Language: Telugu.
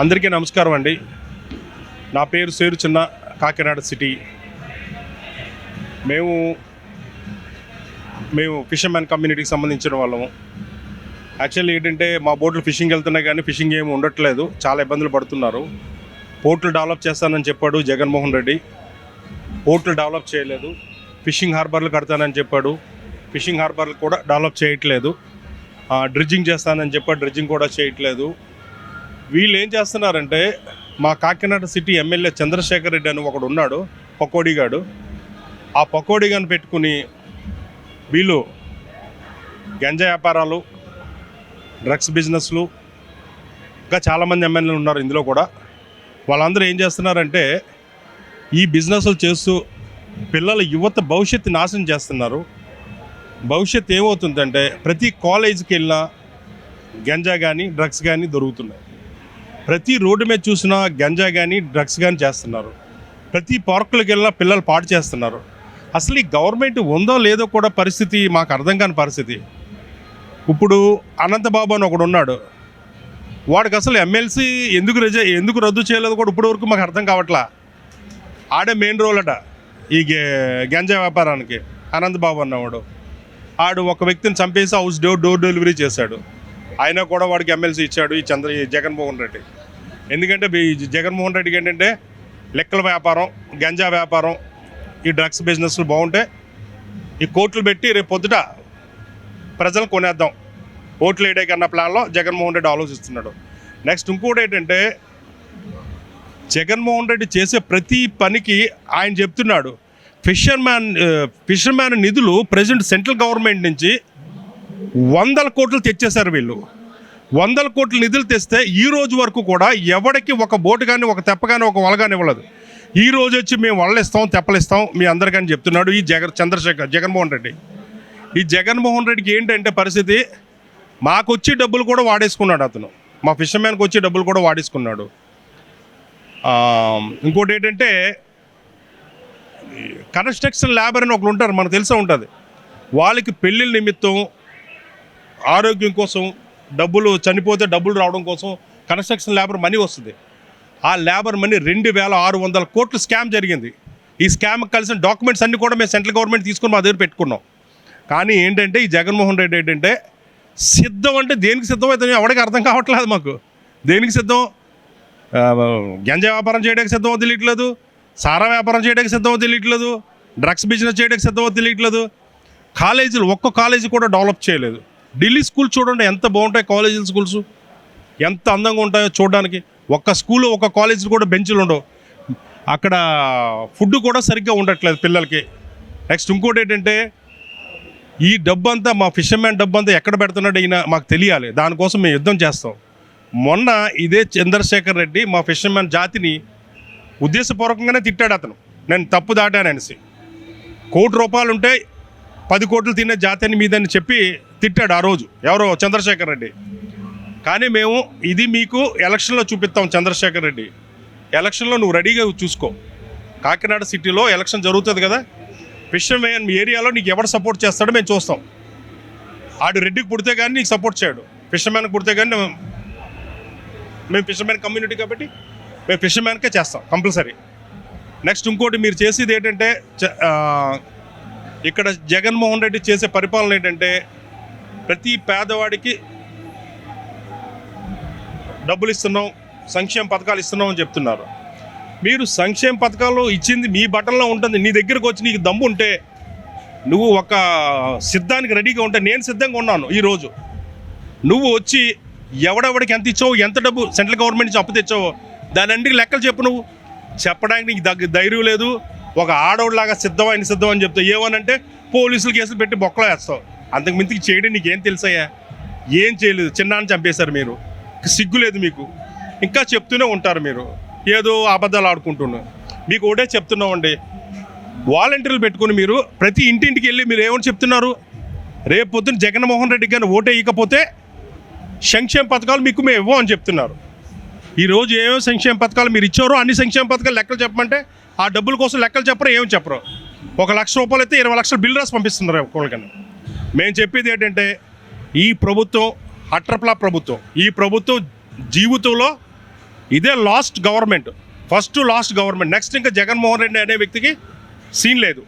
అందరికీ నమస్కారం అండి. నా పేరు సేరు చిన్న కాకినాడ సిటీ. మేము మేము ఫిషర్మ్యాన్ కమ్యూనిటీకి సంబంధించిన వాళ్ళము. యాక్చువల్లీ ఏంటంటే మా బోట్లు ఫిషింగ్ వెళ్తున్నాయి కానీ ఫిషింగ్ ఏమి ఉండట్లేదు. చాలా ఇబ్బందులు పడుతున్నారు. పోర్టులు డెవలప్ చేస్తానని చెప్పాడు జగన్మోహన్ రెడ్డి. పోర్టులు డెవలప్ చేయలేదు. ఫిషింగ్ హార్బర్లు కడతానని చెప్పాడు. ఫిషింగ్ హార్బర్లు కూడా డెవలప్ చేయట్లేదు. డ్రిడ్జింగ్ చేస్తానని చెప్పాడు. డ్రిడ్జింగ్ కూడా చేయట్లేదు. వీళ్ళు ఏం చేస్తున్నారంటే మా కాకినాడ సిటీ ఎమ్మెల్యే చంద్రశేఖర్ రెడ్డి అని ఒకడు ఉన్నాడు పకోడీగాడు ఆ పకోడీగాని పెట్టుకుని వీళ్ళు గంజా వ్యాపారాలు డ్రగ్స్ బిజినెస్లు ఇంకా చాలామంది ఎమ్మెల్యేలు ఉన్నారు ఇందులో కూడా. వాళ్ళందరూ ఏం చేస్తున్నారంటే ఈ బిజినెస్లు చేస్తూ పిల్లల యువత భవిష్యత్తు నాశనం చేస్తున్నారు. భవిష్యత్తు ఏమవుతుందంటే ప్రతి కాలేజీకి వెళ్ళినా గంజా కానీ డ్రగ్స్ కానీ దొరుకుతున్నాయి. ప్రతి రోడ్డు మీద చూసినా గంజా కానీ డ్రగ్స్ కానీ చేస్తున్నారు. ప్రతి పార్కులకు వెళ్ళినా పిల్లలు పాడు చేస్తున్నారు. అసలు ఈ గవర్నమెంట్ ఉందో లేదో కూడా పరిస్థితి మాకు అర్థం కాని పరిస్థితి. ఇప్పుడు అనంతబాబు అని ఒకడు ఉన్నాడు. వాడికి అసలు ఎమ్మెల్సీ ఎందుకు రజ ఎందుకు రద్దు చేయలేదు కూడా ఇప్పటి వరకు మాకు అర్థం కావట్లా? ఆడే మెయిన్ రోల్ అట ఈ గంజా వ్యాపారానికి. అనంతబాబు అన్నవాడు. ఆడు ఒక వ్యక్తిని చంపేసి హౌస్ డోర్ డోర్ డెలివరీ చేశాడు. ఆయన కూడా వాడికి ఎమ్మెల్సీ ఇచ్చాడు ఈ చంద్ర ఈ జగన్మోహన్ రెడ్డి. ఎందుకంటే ఈ జగన్మోహన్ రెడ్డికి ఏంటంటే లెక్కల వ్యాపారం గంజా వ్యాపారం ఈ డ్రగ్స్ బిజినెస్లు బాగుంటే ఈ కోట్లు పెట్టి రేపు పొద్దుట ప్రజలు కొనేద్దాం. ఓట్లు వేయడే కన్నా ప్లాన్లో జగన్మోహన్ రెడ్డి ఆలోచిస్తున్నాడు. నెక్స్ట్ ఇంకోటి ఏంటంటే జగన్మోహన్ రెడ్డి చేసే ప్రతి పనికి ఆయన చెప్తున్నాడు ఫిషర్మ్యాన్ ఫిషర్మ్యాన్ నిధులు ప్రజెంట్ సెంట్రల్ గవర్నమెంట్ నుంచి వందల కోట్లు తెచ్చేశారు వీళ్ళు. వందల కోట్ల నిధులు తెస్తే ఈ రోజు వరకు కూడా ఎవరికి ఒక బోటు కానీ ఒక తెప్ప కానీ ఒక వల కానీ ఇవ్వలేదు. ఈ రోజు వచ్చి మేము వలలిస్తాం తెప్పలిస్తాం మీ అందరికని చెప్తున్నాడు ఈ జగన్ చంద్రశేఖర్ జగన్మోహన్ రెడ్డి. ఈ జగన్మోహన్ రెడ్డికి ఏంటంటే పరిస్థితి? మాకు వచ్చి డబ్బులు కూడా వాడేసుకున్నాడు అతను. మా ఫిషర్మ్యాన్కి వచ్చి డబ్బులు కూడా వాడేసుకున్నాడు. ఇంకోటి ఏంటంటే కన్స్ట్రక్షన్ లేబర్ అని ఒకరు ఉంటారు మనకు తెలిసే ఉంటుంది. వాళ్ళకి పెళ్ళిళ్ళ నిమిత్తం ఆరోగ్యం కోసం డబ్బులు చనిపోతే డబ్బులు రావడం కోసం కన్స్ట్రక్షన్ లేబర్ మనీ వస్తుంది. ఆ లేబర్ మనీ రెండు వేల ఆరు వందల కోట్లు స్కామ్ జరిగింది. ఈ స్కామ్ కలిసిన డాక్యుమెంట్స్ అన్నీ కూడా మేము సెంట్రల్ గవర్నమెంట్ తీసుకుని మా దగ్గర పెట్టుకున్నాం. కానీ ఏంటంటే ఈ జగన్మోహన్ రెడ్డి ఏంటంటే సిద్ధం అంటే దేనికి సిద్ధం అవుతుంది ఎవరికి అర్థం కావట్లేదు మాకు. దేనికి సిద్ధం? గంజా వ్యాపారం చేయడానికి సిద్ధమో తెలియట్లేదు. సారా వ్యాపారం చేయడానికి సిద్ధమో తెలియట్లేదు. డ్రగ్స్ బిజినెస్ చేయడానికి సిద్ధమో తెలియట్లేదు. కాలేజీలు ఒక్క కాలేజీ కూడా డెవలప్ చేయలేదు. ఢిల్లీ స్కూల్ చూడండి ఎంత బాగుంటాయి కాలేజీల స్కూల్స్ ఎంత అందంగా ఉంటాయో చూడడానికి. ఒక్క స్కూల్ ఒక కాలేజీ కూడా బెంచ్లు ఉండవు. అక్కడ ఫుడ్ కూడా సరిగ్గా ఉండట్లేదు పిల్లలకి. నెక్స్ట్ ఇంకోటి ఏంటంటే ఈ డబ్బు అంతా మా ఫిషర్మ్యాన్ డబ్బు అంతా ఎక్కడ పెడుతున్నాడు ఈయన మాకు తెలియాలి. దానికోసం మేము యుద్ధం చేస్తాం. మొన్న ఇదే చంద్రశేఖర్ రెడ్డి మా ఫిషర్మ్యాన్ జాతిని ఉద్దేశపూర్వకంగానే తిట్టాడు అతను. నేను తప్పు దాటాననేసి కోటి రూపాయలు ఉంటే పది కోట్లు తినే జాతి అని మీదని చెప్పి తిట్టాడు ఆ రోజు. ఎవరో? చంద్రశేఖర్ రెడ్డి. కానీ మేము ఇది మీకు ఎలక్షన్లో చూపిస్తాం చంద్రశేఖర్ రెడ్డి. ఎలక్షన్లో నువ్వు రెడీగా చూసుకో. కాకినాడ సిటీలో ఎలక్షన్ జరుగుతుంది కదా? ఫిషర్మ్యాన్ మీ ఏరియాలో నీకు ఎవరు సపోర్ట్ చేస్తాడో మేము చూస్తాం. ఆడు రెడ్డికి పుడితే కానీ నీకు సపోర్ట్ చేయడు. ఫిషర్మ్యాన్కి పుడితే కానీ మేము- ఫిషర్మెన్ ఫిషర్మ్యాన్ కమ్యూనిటీ కాబట్టి మేము ఫిషర్మ్యాన్కే చేస్తాం కంపల్సరీ. నెక్స్ట్ ఇంకోటి మీరు చేసేది ఏంటంటే చ- ఇక్కడ జగన్మోహన్ రెడ్డి చేసే పరిపాలన ఏంటంటే ప్రతి పేదవాడికి డబ్బులు ఇస్తున్నాం సంక్షేమ పథకాలు ఇస్తున్నాం అని చెప్తున్నారు. మీరు సంక్షేమ పథకాలు ఇచ్చింది మీ బటన్లో ఉంటుంది నీ దగ్గరకు వచ్చి నీకు దమ్ము ఉంటే నువ్వు ఒక సిద్ధానికి రెడీగా ఉంటే నేను సిద్ధంగా ఉన్నాను ఈరోజు నువ్వు వచ్చి ఎవడెవడికి ఎంత ఇచ్చావు ఎంత డబ్బు సెంట్రల్ గవర్నమెంట్ నుంచి అప్పు తెచ్చావో దాని అన్నిటికి లెక్కలు చెప్పు నువ్వు. చెప్పడానికి నీకు దగ్గ ధైర్యం లేదు. ఒక ఆడవుడిలాగా సిద్ధం ఆయన సిద్ధం అని చెప్తావు ఏమనంటే పోలీసులు కేసులు పెట్టి బొక్కలో వేస్తావు. అంతకు మించికి చేయడం నీకేం తెలుసయ్యా? ఏం చేయలేదు. చిన్నాన్ని చంపేశారు మీరు. సిగ్గు లేదు మీకు. ఇంకా చెప్తూనే ఉంటారు మీరు. ఏదో అబద్ధాలు ఆడుకుంటున్నారు. మీకు ఒకటే చెప్తున్నామండి. వాలంటీర్లు పెట్టుకుని మీరు ప్రతి ఇంటింటికి వెళ్ళి మీరు ఏమని చెప్తున్నారు? రేపు పొద్దున్న జగన్మోహన్ రెడ్డి గారిని ఓటే ఇవ్వకపోతే సంక్షేమ పథకాలు మీకు మేము ఇవ్వం అని చెప్తున్నారు. ఈరోజు ఏమేమి సంక్షేమ పథకాలు మీరు ఇచ్చారో అన్ని సంక్షేమ పథకాలు లెక్కలు చెప్పమంటే ఆ డబ్బుల కోసం లెక్కలు చెప్పరు ఏమి చెప్పరు? ఒక లక్ష రూపాయలు అయితే ఇరవై లక్షలు బిల్ రాసి పంపిస్తున్నారు ఒక్కొక్కరికన్నా మేము చెప్పేది ఏంటంటే ఈ ప్రభుత్వం అట్రప్లా ప్రభుత్వం ఈ ప్రభుత్వం జీవితంలో ఇదే last government first last government. Next ఇంకా జగన్మోహన్ రెడ్డి అనే వ్యక్తికి సీన్ లేదు.